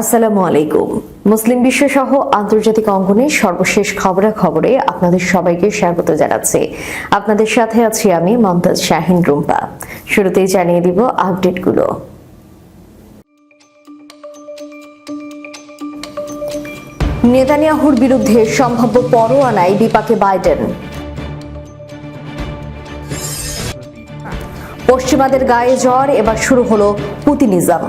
আসসালামু আলাইকুম। মুসলিম বিশ্ব সহ আন্তর্জাতিক অঙ্গনে সর্বশেষ খবরা খবরে আপনাদের সবাইকে স্বাগত জানাচ্ছি। আপনাদের সাথে আছি আমি মমতাজ শাহিন রুম্পা। শুরুতেই জানিয়ে দিব আপডেটগুলো। নেতানিয়াহুর বিরুদ্ধে সম্ভাব্য পরোয়ানায় বিপাকে বাইডেন। পশ্চিমাদের গায়ে জ্বর, এবার শুরু হলো পুতিনিজম।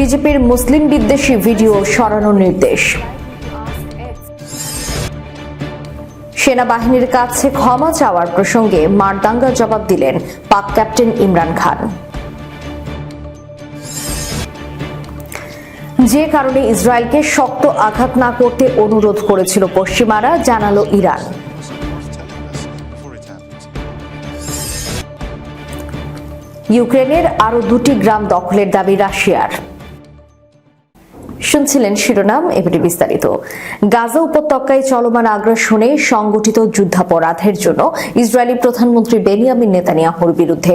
বিজেপির মুসলিম বিদ্বেষী ভিডিও সরানোর নির্দেশ। সেনাবাহিনীর কাছে ক্ষমা চাওয়ার প্রসঙ্গে মারদাঙ্গা জবাব দিলেন পাক ক্যাপ্টেন ইমরান খান। যে কারণে ইসরায়েলকে শক্ত আঘাত না করতে অনুরোধ করেছিল পশ্চিমারা, জানালো ইরান. ইউক্রেনের আরও দুটি গ্রাম দখলের দাবি রাশিয়ার। শুনছিলেন শিরোনাম, এবারে বিস্তারিত। গাজা উপত্যকায় চলমান আগ্রাসনে সংগঠিত যুদ্ধাপরাধের জন্য ইসরায়েলি প্রধানমন্ত্রী বেনিয়ামিন নেতানিয়াহুর বিরুদ্ধে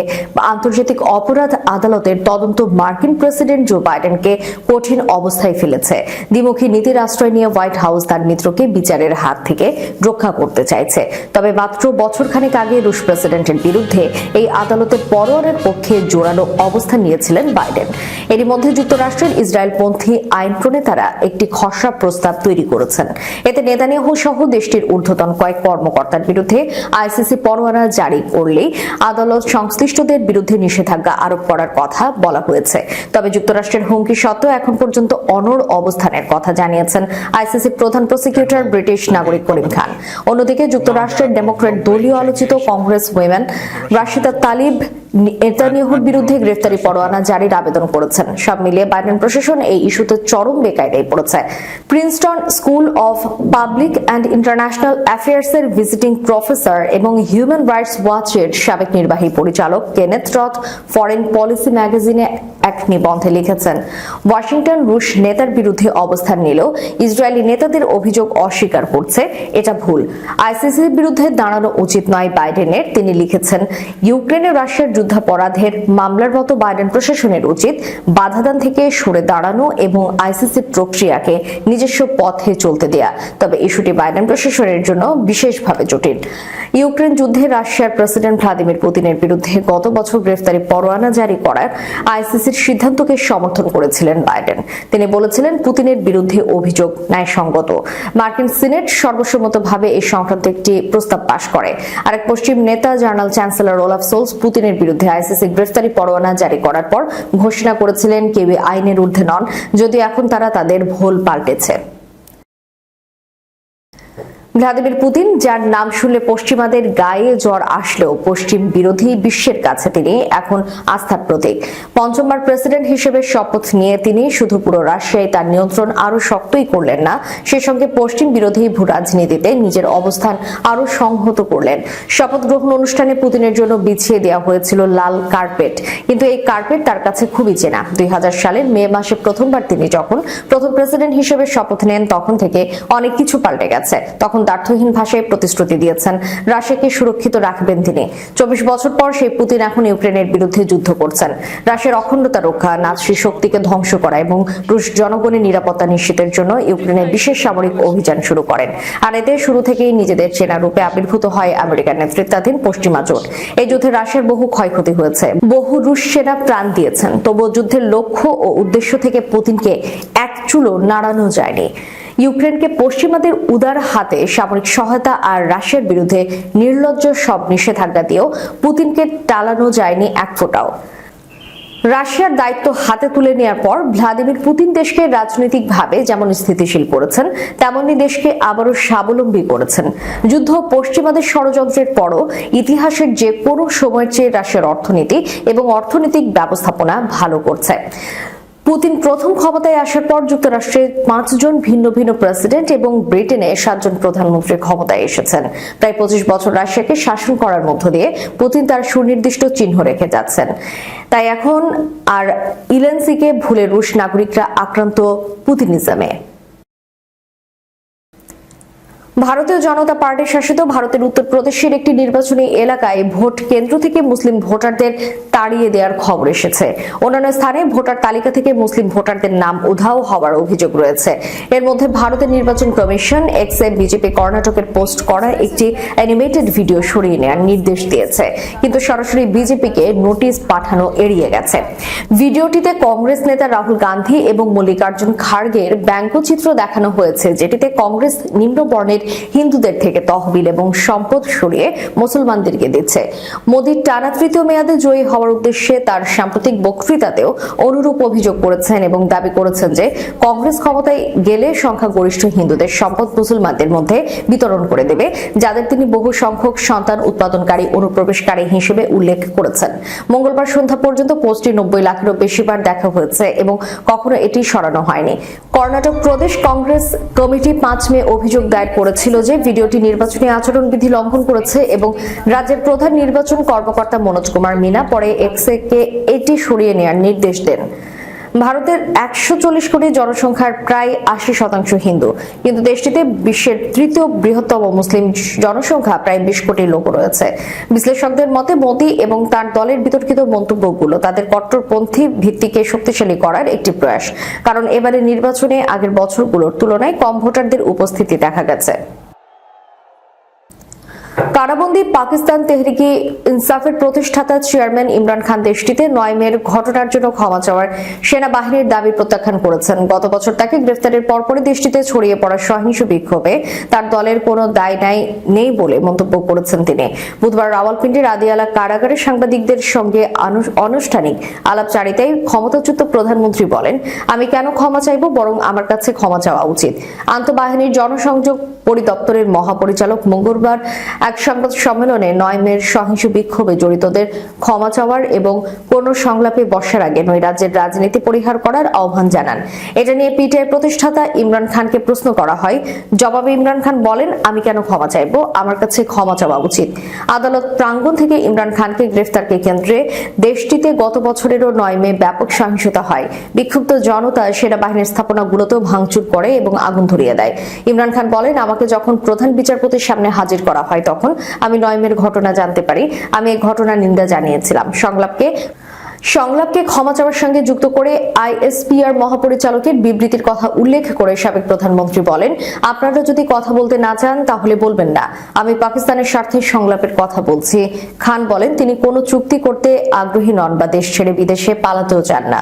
আন্তর্জাতিক অপরাধ আদালতের তদন্ত মার্কিন প্রেসিডেন্ট জো বাইডেনকে কঠিন অবস্থায় ফেলেছে। দ্বিমুখী নীতির আশ্রয় নিয়ে হোয়াইট হাউস তার মিত্রকে বিচারের হাত থেকে রক্ষা করতে চাইছে। তবে মাত্র বছরখানেক আগে রুশ প্রেসিডেন্টের বিরুদ্ধে এই আদালতের পরোয়ারের পক্ষে জোরালো অবস্থান নিয়েছিলেন বাইডেন। এরই মধ্যে যুক্তরাষ্ট্রের ইসরায়েলপন্থী আইন প্রণেতারা একটি খসড়া প্রস্তাব তৈরি করেছেন। এতে নেতানিয়াহু সহ দেশটির ঊর্ধ্বতন কয়েক কর্মকর্তার বিরুদ্ধে আইসিসি পরোয়ানা জারি করলেই আদালত সংশ্লিষ্টদের বিরুদ্ধে নিষেধাজ্ঞা আরোপ করার কথা বলা হয়েছে। তবে যুক্তরাষ্ট্রের হুমকি সত্ত্বেও এখন পর্যন্ত অনড় অবস্থানের কথা জানিয়েছেন আইসিসি প্রধান প্রসিকিউটর ব্রিটিশ নাগরিক করিম খান। অন্যদিকে যুক্তরাষ্ট্রের ডেমোক্রেট দলীয় আলোচিত কংগ্রেস উইমেন রাশিদা তালিব নেতানিয়াহুর বিরুদ্ধে গ্রেফতারি পরোয়ানা জারির আবেদন করেছেন। সব মিলিয়ে বাইডেন প্রশাসন এই ইস্যুতে চরম বেকায়দায় পড়েছে। Princeton school of public and international affairs এর ভিজিটিং প্রফেসর এবং হিউম্যান রাইটস ওয়াচের সাবেক নির্বাহী পরিচালক কেনেথ রথ ফরেন পলিসি ম্যাগাজিনে এক নিবন্ধে লিখেছেন ওয়াশিংটন রুশ নেতার বিরুদ্ধে অবস্থান নিলেও ইসরায়েলি নেতাদের অভিযোগ অস্বীকার করছে এটা ভুল। আইসিসির বিরুদ্ধে দাঁড়ানো উচিত নয় বাইডেনের। তিনি লিখেছেন ইউক্রেনে রাশিয়ার যুদ্ধাপরাধের মামলার মতো বাইডেন প্রশাসনের উচিত বাধাদান থেকে সরে দাঁড়ানো এবং আইসিসি প্রক্রিয়াকে নিজস্ব পথে চলতে দেয়া। তবে ইস্যুটি বাইডেন প্রশাসনের জন্য বিশেষভাবে জটিল। ইউক্রেন যুদ্ধে রাশিয়ার প্রেসিডেন্ট ভ্লাদিমির পুতিনের বিরুদ্ধে গত বছর গ্রেফতারি পরোয়ানা জারি করার আইসিসির সিদ্ধান্তকে সমর্থন করেছিলেন বাইডেন। তিনি বলেছিলেন, পুতিনের বিরুদ্ধে অভিযোগ ন্যায়সঙ্গত। মার্কিন সিনেট সর্বসম্মতভাবে এই সংক্রান্ত একটি প্রস্তাব পাশ করে। আরেক পশ্চিম নেতা জার্নাল চ্যান্সেলর ওলাফ সোলস পুতিনের বিরুদ্ধে আইসিসি গ্রেফতারি পরোয়ানা জারি করার পর ঘোষণা করেছিলেন কেউ আইনের ঊর্ধ্বে নন যদি এখন তারা তাদের ভোল পাল্টেছে। ভ্লাদিমির পুতিন, যার নাম শুনলে পশ্চিমাদের গায়ে জ্বর আসলেও পশ্চিম বিরোধী বিশ্বের কাছে তিনি এখন আস্থার প্রতীক। পঞ্চমবার প্রেসিডেন্ট হিসেবে শপথ নিয়ে তিনি শুধু পুরো রাশিয়ায় তার নিয়ন্ত্রণ আরও শক্তই করলেন না, সে সঙ্গে পশ্চিম বিরোধী ভূ রাজনীতিতে নিজের অবস্থান আরও সংহত করলেন। শপথ গ্রহণ অনুষ্ঠানে পুতিনের জন্য বিছিয়ে দেওয়া হয়েছিল লাল কার্পেট, কিন্তু এই কার্পেট তার কাছে খুবই চেনা। দুই হাজার সালের মে মাসে প্রথমবার তিনি যখন প্রথম প্রেসিডেন্ট হিসেবে শপথ নেন, তখন থেকে অনেক কিছু পাল্টে গেছে। তখন দ্ব্যর্থহীন ভাষায় প্রতিশ্রুতি দিয়েছেন। রাশিয়াকে সুরক্ষিত রাখবেন তিনি। চব্বিশ বছর পর সেই পুতিন এখন ইউক্রেনের বিরুদ্ধে যুদ্ধ করছেন। রাশিয়ার অখণ্ডতা রক্ষা, নাৎসি শক্তিকে ধ্বংস করা এবং রুশ জনগণের নিরাপত্তা নিশ্চিতের জন্য ইউক্রেনে বিশেষ সামরিক অভিযান শুরু করেন। আর এতে শুরু থেকেই নিজেদের চেনা রূপে আবির্ভূত হয় আমেরিকার নেতৃত্বাধীন পশ্চিমা জোট। এই যুদ্ধে রাশিয়ার বহু ক্ষয়ক্ষতি হয়েছে। বহু রুশ সেনা প্রাণ দিয়েছেন। তবুও যুদ্ধের লক্ষ্য ও উদ্দেশ্য থেকে পুতিনকে এক চুলো নাড়ানো যায়নি। ইউক্রেনকে পশ্চিমাদের উদার হাতে সামরিক সহায়তা আর রাশিয়ার বিরুদ্ধে নির্লজ্জ সব নিষেধাজ্ঞা দিয়েও পুতিনকে টালানো যায়নি এক ফোঁটাও। রাশিয়ার দায়িত্ব হাতে তুলে নেওয়ার পর ভ্লাদিমির পুতিন দেশকে রাজনৈতিকভাবে যেমন স্থিতিশীল করেছেন তেমনি দেশকে আবারও স্বাবলম্বী করেছেন। যুদ্ধ পশ্চিমাদের ষড়যন্ত্রের পরও ইতিহাসের যে কোনো সময়ের চেয়ে রাশিয়ার অর্থনীতি এবং অর্থনৈতিক ব্যবস্থাপনা ভালো করছে। পুতিন প্রথম ক্ষমতায় আসার পর যুক্তরাষ্ট্রে পাঁচজন ভিন্ন ভিন্ন প্রেসিডেন্ট এবং ব্রিটেনে সাতজন প্রধানমন্ত্রী ক্ষমতায় এসেছেন। প্রায় পঁচিশ বছর রাশিয়াকে শাসন করার মধ্য দিয়ে পুতিন তার সুনির্দিষ্ট চিহ্ন রেখে যাচ্ছেন। তাই এখন আর ইলেন্সিকে ভুলে রুশ নাগরিকরা আক্রান্ত পুতিনিজমে। ভারতীয় জনতা পার্টি শাসিত ভারতের উত্তরপ্রদেশের একটি নির্বাচনী এলাকায় ভোট কেন্দ্র থেকে মুসলিম ভোটারদের তাড়িয়ে দেওয়ার খবর এসেছে। অন্যান্য স্থানে ভোটার তালিকা থেকে মুসলিম ভোটারদের নাম উধাও হওয়ার অভিযোগ রয়েছে। এর মধ্যে ভারতের নির্বাচন কমিশন, এক্সে বিজেপি, কর্ণাটকের পোস্ট করা একটি অ্যানিমেটেড ভিডিও সরিয়ে নেওয়ার নির্দেশ দিয়েছে। কিন্তু সরাসরি বিজেপিকে নোটিশ পাঠানো এড়িয়ে গেছে। ভিডিওটিতে কংগ্রেস নেতা রাহুল গান্ধী এবং মল্লিকার্জুন খাড়গের ব্যঙ্গচিত্র দেখানো হয়েছে, যেটিতে কংগ্রেস নিম্ন বর্ণের হিন্দুদের থেকে তহবিল এবং সম্পদ সরিয়ে মুসলমানদেরকে দিচ্ছে। মোদীর টানা তৃতীয় মেয়াদে জয়ী হওয়ার উদ্দেশ্যে তার সাম্প্রতিক বক্তৃতাতেও অনুরূপ অভিযোগ করেছেন এবং দাবি করেছেন যে কংগ্রেস ক্ষমতায় গেলে সংখ্যাগরিষ্ঠ হিন্দুদের সম্পদ মুসলমানদের মধ্যে বিতরণ করে দেবে, যাদের তিনি বহু সংখ্যক সন্তান উৎপাদনকারী অনুপ্রবেশকারী হিসেবে উল্লেখ করেছেন। মঙ্গলবার সন্ধ্যা পর্যন্ত পোস্টটি নব্বই লাখেরও বেশিবার দেখা হয়েছে এবং কখনো এটি সরানো হয়নি। কর্ণাটক প্রদেশ কংগ্রেস কমিটি পাঁচ মে অভিযোগ দায়ের করেছিল যে ভিডিওটি নির্বাচনী আচরণবিধি লঙ্ঘন করেছে এবং রাজ্যের প্রধান নির্বাচন কর্মকর্তা মনোজ কুমার মিনা পরে এক্সেকে এটি সরিয়ে নেওয়ার নির্দেশ দেন। ভারতের একশো চল্লিশ কোটি জনসংখ্যার প্রায় আশি শতাংশ হিন্দু। কিন্তু দেশটিতে বিশ্বের তৃতীয় বৃহত্তম মুসলিম জনসংখ্যা প্রায় বিশ কোটি লোক রয়েছে। বিশ্লেষকদের মতে, মোদী এবং তার দলের বিতর্কিত মন্তব্যগুলো তাদের কট্টরপন্থী ভিত্তিকে শক্তিশালী করার একটি প্রয়াস। কারণ এবারে নির্বাচনে আগের বছরগুলোর তুলনায় কম ভোটারদের উপস্থিতি দেখা গেছে। কারাবন্দি পাকিস্তান তেহরিকি ইনসাফের প্রতিষ্ঠাতা চেয়ারম্যান ইমরান খান দেশটিতে নয় মের ঘটনার জন্য ক্ষমা চাওয়ার সেনাবাহিনীর দাবি প্রত্যাখ্যান করেছেন। গত বছর তাকে গ্রেফতারের পরপরই দেশটিতে ছড়িয়ে পড়া সহিংস বিক্ষোভে তার দলের কোনো দায় নাই, নেই বলে মন্তব্য করেছেন তিনি। বুধবার রাওয়ালপিন্ডির আদিয়ালা কারাগারে সাংবাদিকদের সঙ্গে আনু- আনুষ্ঠানিক আলাপচারিতায় ক্ষমতাচ্যুত প্রধানমন্ত্রী বলেন, আমি কেন ক্ষমা চাইব, বরং আমার কাছে ক্ষমা চাওয়া উচিত। আন্তঃবাহিনীর জনসংযোগ পরিদপ্তরের মহাপরিচালক মঙ্গলবার এক সংবাদ সম্মেলনে নয় মের সহিংস বিক্ষোভে জড়িতদের ক্ষমা চাওয়ার এবং কোন সংলাপে বসার আগে নৈরাজ্যের রাজনীতি পরিহার করার আহ্বান জানান। এটা নিয়ে পিটিআই প্রতিষ্ঠাতা ইমরান খানকে প্রশ্ন করা হয়। জবাবে ইমরান খান বলেন, আমি কেন ক্ষমা চাইব? আমার কাছে ক্ষমা চাওয়া উচিত। আদালত প্রাঙ্গণ থেকে ইমরান খানকে গ্রেফতারকে কেন্দ্রে দেশটিতে গত বছরেরও নয় মে ব্যাপক সহিংসতা হয়। বিক্ষুব্ধ জনতা সেনাবাহিনীর স্থাপনাগুলোতেও ভাঙচুর করে এবং আগুন ধরিয়ে দেয়। ইমরান খান বলেন, আমাকে যখন প্রধান বিচারপতির সামনে হাজির করা হয় তখন আমি নয়মের ঘটনা জানতে পারি। আমি এই ঘটনা নিন্দা জানিয়েছিলাম। সংলাপকে সংলাপকে ক্ষমা চাওয়ার সঙ্গে যুক্ত করে আইএসপিআর মহাপরিচালকের বিবৃতির কথা উল্লেখ করে সাবেক প্রধানমন্ত্রী বলেন, আপনারা যদি কথা বলতে না চান, তাহলে বলবেন না। আমি পাকিস্তানের স্বার্থে সংলাপের কথা বলছি। খান বলেন, তিনি কোনো চুক্তি করতে আগ্রহী নন বা দেশ ছেড়ে বিদেশে পালাতেও চান না।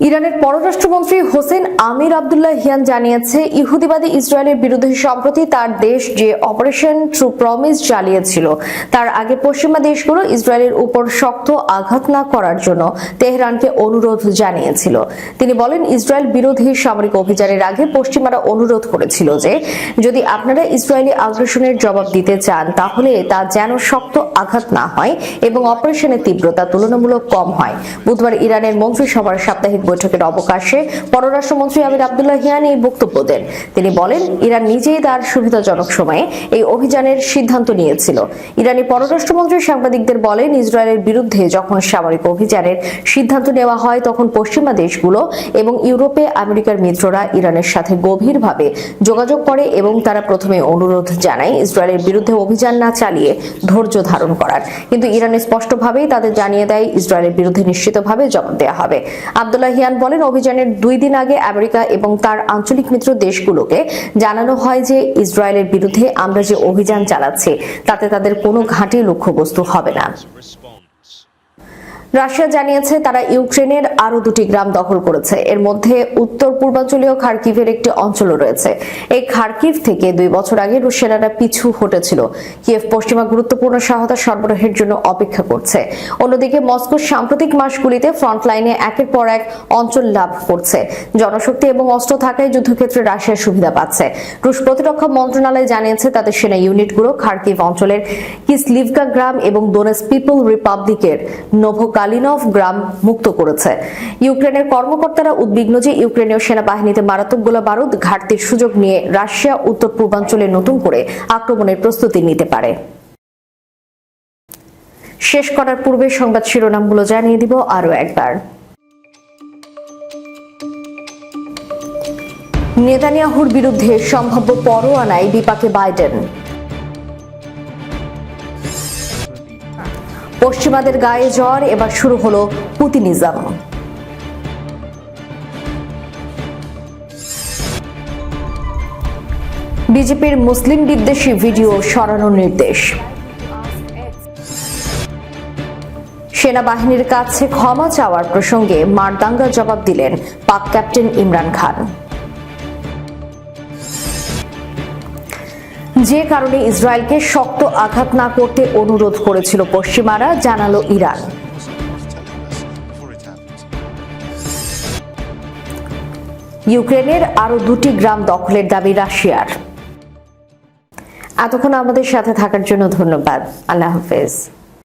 ইরানের পররাষ্ট্রমন্ত্রী হোসেন আমির আবদুল্লাহ হিয়ান জানিয়েছে, ইহুদিবাদী ইসরায়েলের বিরুদ্ধে সম্প্রতি তার দেশ যে অপারেশন ট্রু প্রমিস চালিয়েছিল, তার আগে পশ্চিমা দেশগুলো ইসরায়েলের উপর শক্ত আঘাত না করার জন্য তেহরানকে অনুরোধ জানিয়েছিল। তিনি বলেন, ইসরায়েল বিরোধী সামরিক অভিযানের আগে পশ্চিমারা অনুরোধ করেছিল যে, যদি আপনারা ইসরায়েলি আগ্রাসনের জবাব দিতে চান, তাহলে তা যেন শক্ত আঘাত না হয় এবং অপারেশনের তীব্রতা তুলনামূলক কম হয়। বুধবার ইরানের মন্ত্রিসভার সাপ্তাহিক বৈঠকের অবকাশে পররাষ্ট্রমন্ত্রী আমির আবদুল্লাহ হিয়ান এই বক্তব্য দেন। তিনি বলেন, ইরান নিজেই তার সুবিধাজনক সময়ে এই অভিযানের সিদ্ধান্ত নিয়েছিল। ইরানি পররাষ্ট্রমন্ত্রী সাংবাদিকদের বলেন, ইসরায়েলের বিরুদ্ধে যখন সামরিক অভিযানের সিদ্ধান্ত নেওয়া হয়, তখন পশ্চিমা দেশগুলো এবং ইউরোপে আমেরিকার মিত্ররা ইরানের সাথে গভীরভাবে যোগাযোগ করে এবং তারা প্রথমে অনুরোধ জানায়, ইসরায়েলের বিরুদ্ধে অভিযান না চালিয়ে ধৈর্য ধারণ করার। কিন্তু ইরান স্পষ্টভাবেই তাদের জানিয়ে দেয়, ইসরায়েলের বিরুদ্ধে নিশ্চিতভাবে জবাব দেওয়া হবে। আবদুল্লাহ হিয়ান বলেন, অভিযানের দুই দিন আগে আমেরিকা এবং তার আঞ্চলিক মিত্র দেশগুলোকে জানানো হয় যে ইসরায়েলের বিরুদ্ধে আমরা যে অভিযান চালাচ্ছি, তাতে তাদের কোনো ঘাঁটি লক্ষ্যবস্তু হবে না. রাশিয়া জানিয়েছে তারা ইউক্রেনের আরও দুটি গ্রাম দখল করেছে। এর মধ্যে উত্তর পূর্বাঞ্চলীয় খার্কিভের একটি অঞ্চল রয়েছে। এই খার্কিভ থেকে দুই বছর আগে রুশ পিছু হটেছিল। কিয়েভ পশ্চিমা গুরুত্বপূর্ণ সহায়তা সরবরাহের জন্য অপেক্ষা করছে। অন্যদিকে মস্কো সাম্প্রতিক মাসগুলিতে ফ্রন্টলাইনে একের পর এক অঞ্চল লাভ করছে। জনশক্তি এবং অস্ত্র থাকায় যুদ্ধক্ষেত্রে রাশিয়ার সুবিধা পাচ্ছে। রুশ প্রতিরক্ষা মন্ত্রণালয় জানিয়েছে তাদের সেনা ইউনিটগুলো খার্কিভ অঞ্চলের কিসলিভকা গ্রাম এবং দোনেস পিপল রিপাবলিকের নোভোকালিনভ গ্রাম মুক্ত করেছে। ইউক্রেনের কর্মকর্তারা উদ্বিগ্ন যে ইউক্রেনীয় সেনাবাহিনীতে মারাত্মক গোলা বারুদ ঘাটতির সুযোগ নিয়ে রাশিয়া উত্তর পূর্বাঞ্চলে নতুন করে আক্রমণের প্রস্তুতি নিতে পারে। শেষ করার পূর্বে সংবাদ শিরোনামগুলো জানিয়ে দিব আরও একবার। নেতানিয়াহুর বিরুদ্ধে সম্ভাব্য পরোয়ানায় বিপাকে বাইডেন। পশ্চিমাদের গায়ে জ্বর, এবার শুরু হলো পুতিনিজম বিজেপির মুসলিম বিদ্বেষী ভিডিও সরানোর নির্দেশ। সেনাবাহিনীর কাছে ক্ষমা চাওয়ার প্রসঙ্গে মারদাঙ্গার জবাব দিলেন পাক ক্যাপ্টেন ইমরান খান। যে কারণে ইসরায়েলকে শক্ত আঘাত না করতে অনুরোধ করেছিল পশ্চিমারা, জানালো ইরান. ইউক্রেনের আরও দুটি গ্রাম দখলের দাবি রাশিয়ার। এতক্ষণ আমাদের সাথে থাকার জন্য ধন্যবাদ। আল্লাহ হাফেজ।